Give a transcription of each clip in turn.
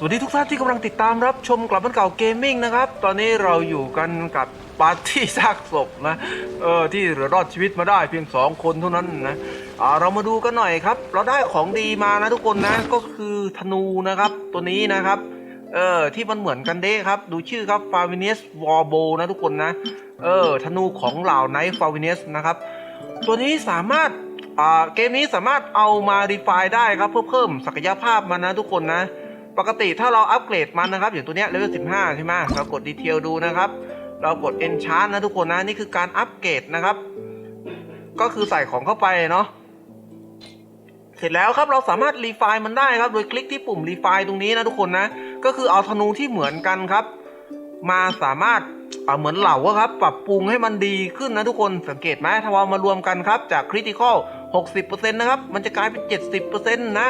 สวัสดีทุกท่านที่กำลังติดตามรับชมกลับบ้านเก่าเกมมิ่งนะครับ ตอนนี้เราอยู่กันกับปาร์ตี้ซากศพนะ เออที่เหลือรอดชีวิตมาได้เพียงสองคนเท่านั้นนะอ่าเรามาดูกันหน่อยครับ เราได้ของดีมานะทุกคนนะ ก็คือธนูนะครับ ตัวนี้นะครับ เออที่มันเหมือนกันเด้ครับ ดูชื่อครับ f a v i n u s w a r b o นะทุกคนนะ เออธนูของเหล่าไนท์ f a v i n u s นะครับ ตัวนี้สามารถอ่าเกมนี้สามารถเอามารีไฟได้ครับเพื่อเพิ่มศักยภาพมันนะทุกคนนะ ปกติถ้าเราอัปเกรดมันนะครับ อย่างตัวเนี้ยเลเวล15 ใช่ไหมเรากดดีเทลดูนะครับ เรากด enchant นะทุกคนนะ นี่คือการอัปเกรดนะครับ ก็คือใส่ของเข้าไปเนาะเสร็จแล้วครับเราสามารถรีไฟล์มันได้ครับ โดยคลิกที่ปุ่มรีไฟล์ตรงนี้นะทุกคนนะ ก็คือเอาธนูที่เหมือนกันครับ มาสามารถเาเหมือนเหล่าครับ ปรับปรุงให้มันดีขึ้นนะทุกคนสังเกตไหมถ้าเรามารวมกันครับ จากคริติคอล60%นะครับ มันจะกลายเป็น 70%นะ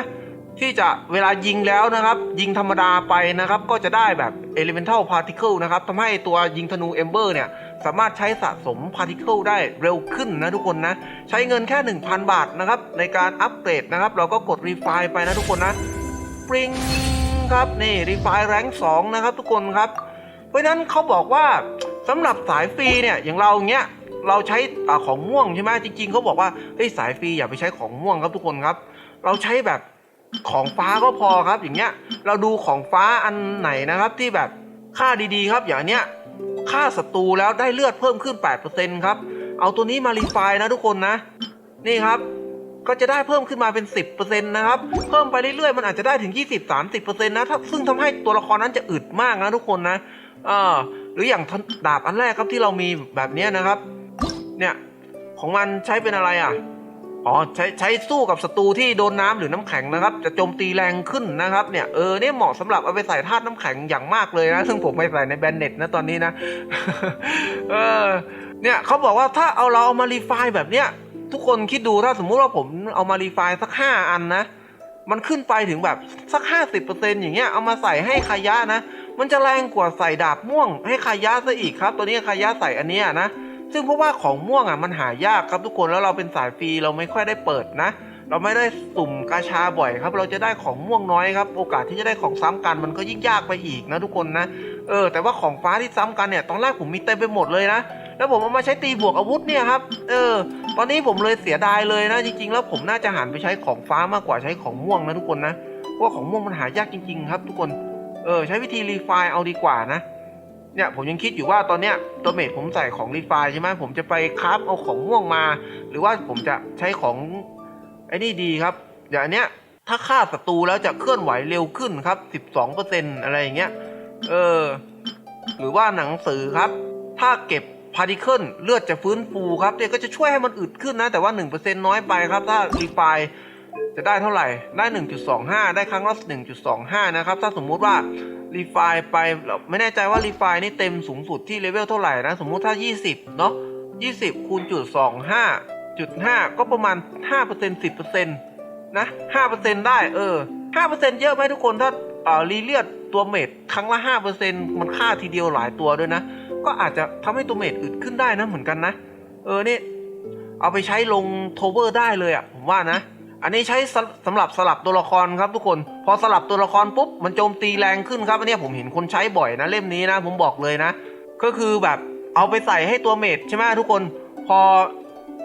ที่จะเวลายิงแล้วนะครับ ยิงธรรมดาไปนะครับ ก็จะได้แบบ elemental particle นะครับทำให้ตัวยิงธนู ember เนี่ย สามารถใช้สะสม particle ได้เร็วขึ้นนะทุกคนนะ ใช้เงินแค่ 1,000 บาทนะครับ ในการอัปเกรดนะครับ เราก็กด refine ไปนะทุกคนนะปริงครับ นี่ refine rank 2นะครับทุกคนครับ เพราะนั้นเขาบอกว่าสำหรับสายฟรีเนี่ยอย่างเราเนี้ยเราใช้อของม่วงใช่ไหมจริง ๆเขาบอกว่าเฮ้ยสายฟรีอย่าไปใช้ของม่วงครับทุกคนครับ เราใช้แบบ ของฟ้าก็พอครับอย่างเงี้ย เราดูของฟ้าอันไหนนะครับที่แบบค่าดีๆ ครับอย่างเนี้ยค่าศัตรูแล้วได้เลือดเพิ่มขึ้น 8%ครับ เอาตัวนี้มารีไฟนะทุกคนนะ นี่ครับก็จะได้เพิ่มขึ้นมาเป็น 10%นะครับ เพิ่มไปเรื่อยๆ มันอาจจะได้ถึง 20-30%นะถ้าซึ่งทำให้ตัวละครนั้นจะอึดมากนะทุกคนนะเออหรืออย่างดาบอันแรกครับที่เรามีแบบเนี้ยนะครับ เนี่ยของมันใช้เป็นอะไรอะ อ๋อใช้ใช้สู้กับศัตรูที่โดนน้ำหรือน้ำแข็งนะครับ จะโจมตีแรงขึ้นนะครับเนี่ยเออเนี่ยเหมาะสำหรับเอาไปใส่ธาตุน้ำแข็งอย่างมากเลยนะ ซึ่งผมไปใส่ในแบนเน็ตนะตอนนี้นะเออเนี่ยเขาบอกว่าถ้าเอาเราเอามารีไฟล์แบบเนี้ยทุกคนคิดดูถ้าสมมุติว่าผมเอามารีไฟล์สักห้าอันนะ มันขึ้นไปถึงแบบสักห้าสิบเปอร์เซ็นอย่างเงี้ยเอามาใส่ให้คายะนะ มันจะแรงกว่าใส่ดาบม่วงให้คายะซะอีกครับ ตัวนี้คายะใส่อันเนี้ยนะ ซึ่งเพราะว่าของม่วงอะมันหายากครับทุกคนแล้วเราเป็นสายฟรีเราไม่ค่อยได้เปิดนะ เราไม่ได้สุ่มกาชาบ่อยครับ เราจะได้ของม่วงน้อยครับ โอกาสที่จะได้ของซ้ำกันมันก็ยิ่งยากไปอีกนะทุกคนนะเออแต่ว่าของฟ้าที่ซ้ำกันเนี่ยตอนแรกผมมีเต็มไปหมดเลยนะแล้วผมเอามาใช้ตีบวกอาวุธเนี่ยครับ เออ ตอนนี้ผมเลยเสียดายเลยนะ จริงๆ แล้วผมน่าจะหันไปใช้ของฟ้ามากกว่าใช้ของม่วงนะทุกคนนะ เพราะว่าของม่วงมันหายากจริง ๆ ครับ ทุกคน เออ ใช้วิธีรีไฟล์เอาดีกว่านะ เนี่ยผมยังคิดอยู่ว่าตอนเนี้ยตัวเมทผมใส่ของรีไฟใช่ไหมผมจะไปคราฟเอาของม่วงมา หรือว่าผมจะใช้ของไอ้นี่ดีครับ อย่างเนี้ยถ้าฆ่าศัตรูแล้วจะเคลื่อนไหวเร็วขึ้นครับ 12%อะไรอย่างเงี้ย เออ หรือว่าหนังสือครับ ถ้าเก็บพาร์ติเคิลเลือดจะฟื้นฟูครับเนี่ยก็จะช่วยให้มันอึดขึ้นนะ แต่ว่า 1%น้อยไปครับ ถ้ารีไฟ จะได้เท่าไหร่ ได้ 1.25 ได้ครั้งละ 1.25 นะครับ ถ้าสมมุติว่ารีไฟล์ไปไม่แน่ใจว่ารีไฟล์นี่เต็มสูงสุดที่เลเวลเท่าไหร่นะ สมมุติถ้า 20 เนาะ20คูณจุด25จุด5ก็ประมาณ 5% 10%นะ5%ได้เออ5%เยอะไหมทุกคนถ้าเอ่อรีเลียดตัวเมดครั้งละ 5%มันฆ่าทีเดียวหลายตัวด้วยนะ ก็อาจจะทำให้ตัวเมดอึดขึ้นได้นะเหมือนกันนะ เออนี่เอาไปใช้ลงโทเวอร์ได้เลยอะ่ะผมว่านะ อันนี้ใช้สำสำหรับสลับตัวละครครับทุกคน พอสลับตัวละครปุ๊บมันโจมตีแรงขึ้นครับอันนี้ผมเห็นคนใช้บ่อยนะเล่มนี้นะ ผมบอกเลยนะ ก็คือแบบเอาไปใส่ให้ตัวเมดใช่ไหมทุกคนพอ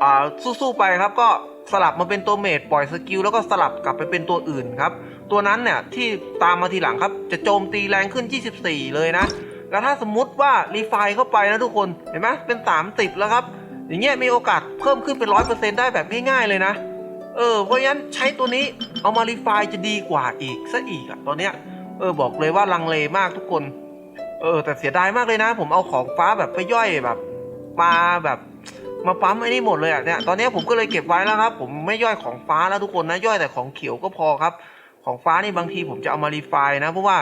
อ่าสู้ๆไปครับก็สลับมาเป็นตัวเมดปล่อยสกิลแล้วก็สลับกลับไปเป็นตัวอื่นครับ ตัวนั้นเนี่ยที่ตามมาทีหลังครับ จะโจมตีแรงขึ้น 24 เลยนะ แล้วถ้าสมมุติว่ารีไฟล์เข้าไปนะทุกคนเห็นไหมเป็น 30 แล้วครับ อย่างเงี้ยมีโอกาสเพิ่มขึ้นเป็น 100%ได้แบบง่ายๆเลยนะ เออเพราะฉะนั้นใช้ตัวนี้เอามารีไฟจะดีกว่าอีกซะอีกอะตอนเนี้ยเออบอกเลยว่าลังเลมากทุกคน เออ แต่เสียดายมากเลยนะ ผมเอาของฟ้าแบบไปย่อยแบบมาแบบมาปั๊มไอ้นี่หมดเลยอะเนี่ยตอนนี้ผมก็เลยเก็บไว้แล้วครับ ผมไม่ย่อยของฟ้าแล้วทุกคนนะย่อยแต่ของเขียวก็พอครับ ของฟ้านี่บางทีผมจะเอามารีไฟนะ เพราะว่า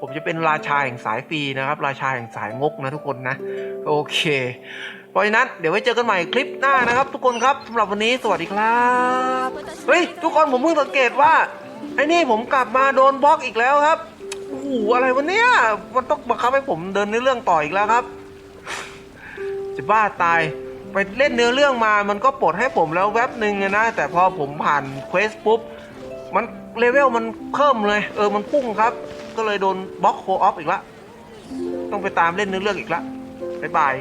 ผมจะเป็นราชาแห่งสายฟรีนะครับ ราชาแห่งสายงกนะทุกคนนะ โอเค เพราะฉะนั้นเดี๋ยวไว้เจอกันใหม่คลิปหน้านะครับ ทุกคนครับสำหรับวันนี้สวัสดีครับเฮ้ยทุกคนผมเพิ่งสังเกตว่าไอ้นี่ผมกลับมาโดนบล็อกอีกแล้วครับโอ้โหอะไรวะเนี่ยมันต้องบังคับให้ผมเดินในเรื่องต่ออีกแล้วครับ จะบ้าตายไปเล่นเนื้อเรื่องมามันก็ปลดให้ผมแล้วแว็บหนึ่งนะ แต่พอผมผ่านเควสปุ๊บ มันเลเวลมันเพิ่มเลย เออ มันพุ่งครับ ก็เลยโดนบล็อกโคออฟอีกละ ต้องไปตามเล่นเนื้อเรื่องอีกละบ๊ายบาย